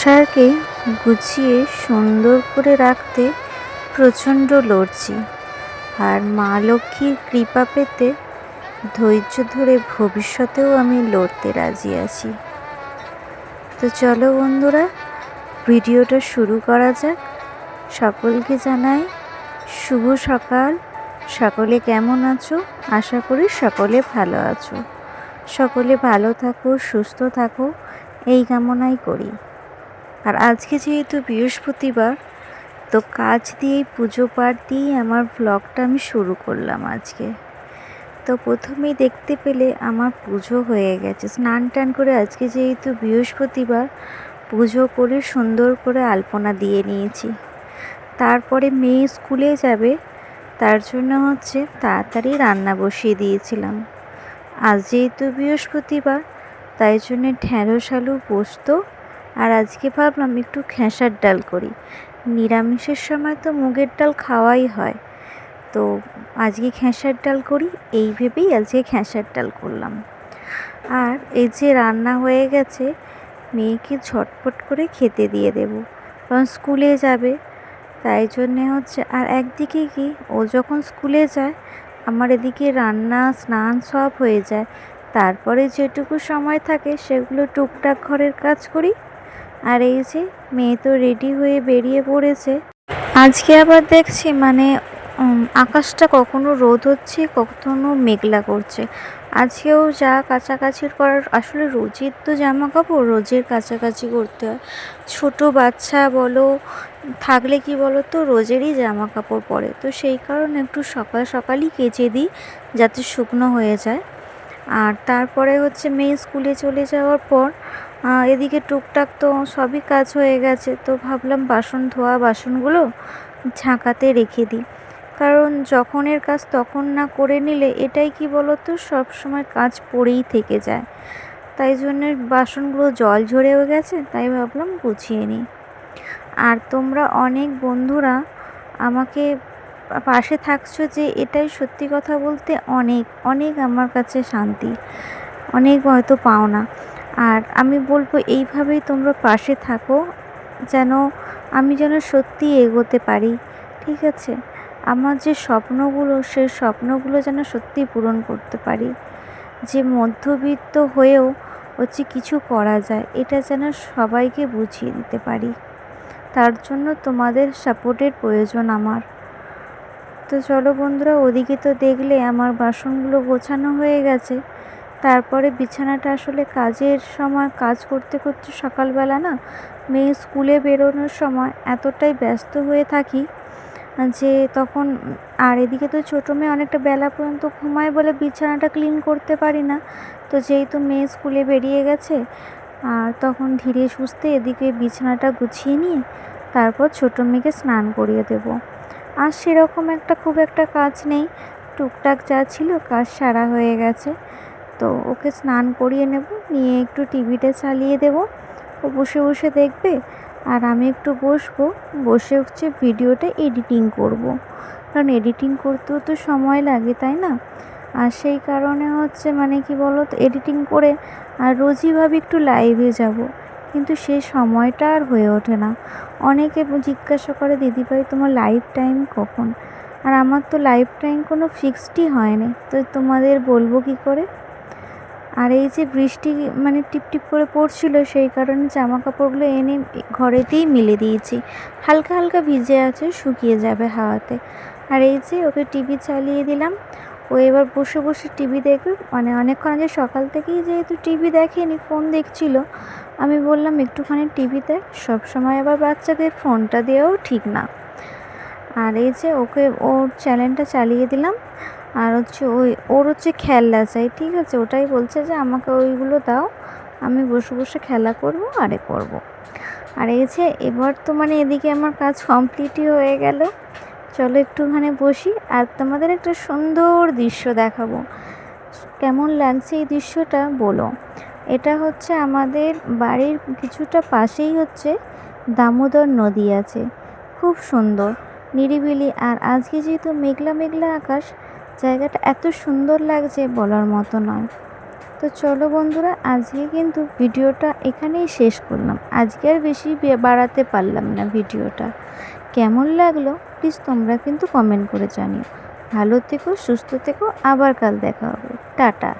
সংসারকে গুছিয়ে সুন্দর করে রাখতে প্রচণ্ড লড়ছি, আর মা লক্ষ্মীর কৃপা পেতে ধৈর্য ধরে ভবিষ্যতেও আমি লড়তে রাজি আছি। তো চলো বন্ধুরা, ভিডিওটা শুরু করা যাক। সকলকে জানাই শুভ সকাল। সকলে কেমন আছো? আশা করি সকলে ভালো আছো। সকলে ভালো থাকো, সুস্থ থাকো, এই কামনাই করি। আর আজকে যেহেতু বৃহস্পতিবার, তো কাজ দিয়েই পুজো পাঠ দিয়েই আমার ব্লগটা আমি শুরু করলাম আজকে। তো প্রথমেই দেখতে পেলে আমার পুজো হয়ে গেছে। স্নান টান করে আজকে যেহেতু বৃহস্পতিবার, পুজো করে সুন্দর করে আলপনা দিয়ে নিয়েছি। তারপরে মেয়ে স্কুলে যাবে তার জন্য হচ্ছে তাড়াতাড়ি রান্না বসিয়ে দিয়েছিলাম। আজ যেহেতু বৃহস্পতিবার, তাই জন্য ঢ্যাঁড়স আলু, পোস্ত আর আজকে ভাবলাম একটু খেসার ডাল করি। নিরামিষের সময় তো মুগের ডাল খাওয়াই হয়। তো আজকে খেসার ডাল করি, এই ভেবেই আজকে খেসার ডাল করলাম। আর এই যে রান্না হয়ে গেছে, মেয়েকে ঝটপট করে খেতে দিয়ে দেব। কারণ স্কুলে যাবে তাই জন্যে হচ্ছে, আর একদিকে কি, ও যখন স্কুলে যায়, আমার এদিকে রান্না, স্নান সব হয়ে যায়। তারপরে যেটুকু সময় থাকে, সেগুলো টুকটাক ঘরের কাজ করি। আর এই যে, মেয়ে তো রেডি হয়ে বেরিয়ে পড়েছে। আজকে আবার দেখছি মানে আকাশটা কখনো রোদ হচ্ছে, কখনো মেঘলা করছে। আজকেও যা কাছাকাছির করার, আসলে রোজের তো জামা কাপড় রোজের কাছাকাছি করতে হয়। ছোটো বাচ্চা বলো, থাকলে কি বলো তো রোজেরই জামা কাপড় পরে। তো সেই কারণে একটু সকাল সকালই কেচে দিই, যাতে শুকনো হয়ে যায়। আর তারপরে হচ্ছে মেয়ে স্কুলে চলে যাওয়ার পর এদিকে টুকটাক তো সবই কাজ হয়ে গেছে। তো ভাবলাম বাসন, ধোয়া বাসনগুলো ঝাঁকাতে রেখে দিই। কারণ যখনের কাজ তখন না করে নিলে এটাই কি বলতো, সব সময় কাজ পড়েই থেকে যায়। তাই জন্য বাসনগুলো জল ঝরেও গেছে, তাই ভাবলাম গুছিয়ে নিই। আর তোমরা অনেক বন্ধুরা আমাকে পাশে থাকছো যে এটাই সত্যি কথা বলতে অনেক অনেক আমার কাছে শান্তি, অনেক হয়তো পাও না। আর আমি বলব এইভাবেই তোমরা পাশে থাকো, যেন আমি যেন সত্যি এগোতে পারি, ঠিক আছে? আমার যে স্বপ্নগুলো সেই স্বপ্নগুলো যেন সত্যি পূরণ করতে পারি। যে মধ্যবিত্ত হয়েও হচ্ছে কিছু করা যায়, এটা যেন সবাইকে বুঝিয়ে দিতে পারি। তার জন্য তোমাদের সাপোর্টের প্রয়োজন আমার। তো চলো বন্ধুরা, ওদিকে তো দেখলে আমার বাসনগুলো গোছানো হয়ে গেছে। তারপরে বিছানাটা আসলে কাজের সময়, কাজ করতে করতে সকালবেলা না, মেয়ে স্কুলে বেরোনোর সময় এতটাই ব্যস্ত হয়ে থাকি যে তখন, আর এদিকে তো ছোটো মেয়ে অনেকটা বেলা পর্যন্ত ঘুমায় বলে বিছানাটা ক্লিন করতে পারি না। তো যেহেতু মেয়ে স্কুলে বেরিয়ে গেছে, আর তখন ধীরে সুস্থে এদিকে বিছানাটা গুছিয়ে নিয়ে তারপর ছোটো মেয়েকে স্নান করিয়ে দেব। আর সেরকম একটা খুব একটা কাজ নেই। টুকটাক যা ছিল কাজ সারা হয়ে গেছে। তো ওকে স্নান করিয়ে নেব, নিয়ে একটু টিভিটা চালিয়ে দেব। ও বসে বসে দেখবে আর আমি একটু বসবো, বসে হচ্ছে ভিডিওটা এডিটিং করব। কারণ এডিটিং করতেও তো সময় লাগে, তাই না? আর সেই কারণে হচ্ছে মানে কি বলো তো এডিটিং করে আর রোজই ভাবি একটু লাইভে যাব। কিন্তু সে সময়টা আর হয়ে ওঠে না। অনেকে জিজ্ঞাসা করে দিদিভাই তোমার লাইভ টাইম কখন? আর আমার তো লাইভ টাইম কোনো ফিক্সডই হয়নি। তো তোমাদের বলব কি করে? আর এই যে বৃষ্টি মানে টিপটিপ করে পড়ছিল, সেই কারণে জামা কাপড়গুলো এনে ঘরেতেই মিলে দিয়েছি। হালকা হালকা ভিজে আছে, শুকিয়ে যাবে হাওয়াতে। আর এই যে ওকে টিভি চালিয়ে দিলাম, ও এবার বসে বসে টিভি দেখবে। মানে অনেকক্ষণ আগে সকাল থেকেই যেহেতু টিভি দেখেনি, ফোন দেখছিল, আমি বললাম, একটুখানি টিভি দেখ। সবসময় আবার বাচ্চাদের ফোনটা দেওয়াও ঠিক না। আর এই যে ওকে ওর চ্যানেলটা চালিয়ে দিলাম। আর হচ্ছে ওই, ওর হচ্ছে খেলা চাই, ঠিক আছে? ওটাই বলছে যে আমাকে ওইগুলো দাও, আমি বসে বসে খেলা করব, আরে করব। আর এই যে এবার তো মানে এদিকে আমার কাজ কমপ্লিটই হয়ে গেল। চলো একটুখানি বসি আর তোমাদের একটা সুন্দর দৃশ্য দেখাবো। কেমন লাগছে এই দৃশ্যটা বলো। এটা হচ্ছে আমাদের বাড়ির কিছুটা পাশেই হচ্ছে দামোদর নদী আছে। খুব সুন্দর। নিরিবিলি। আর আজকে যেহেতু মেঘলা মেঘলা আকাশ, জায়গাটা এত সুন্দর লাগছে বলার মতো নয়। তো চলো বন্ধুরা, আজকে কিন্তু ভিডিওটা এখানেই শেষ করলাম। আজকে আর বেশি বাড়াতে পারলাম না ভিডিওটা। কেমন লাগল প্লিজ তোমরা কিন্তু কমেন্ট করে জানিও। ভালো থেকো, সুস্থ থেকো, আবার কাল দেখা হবে। টাটা।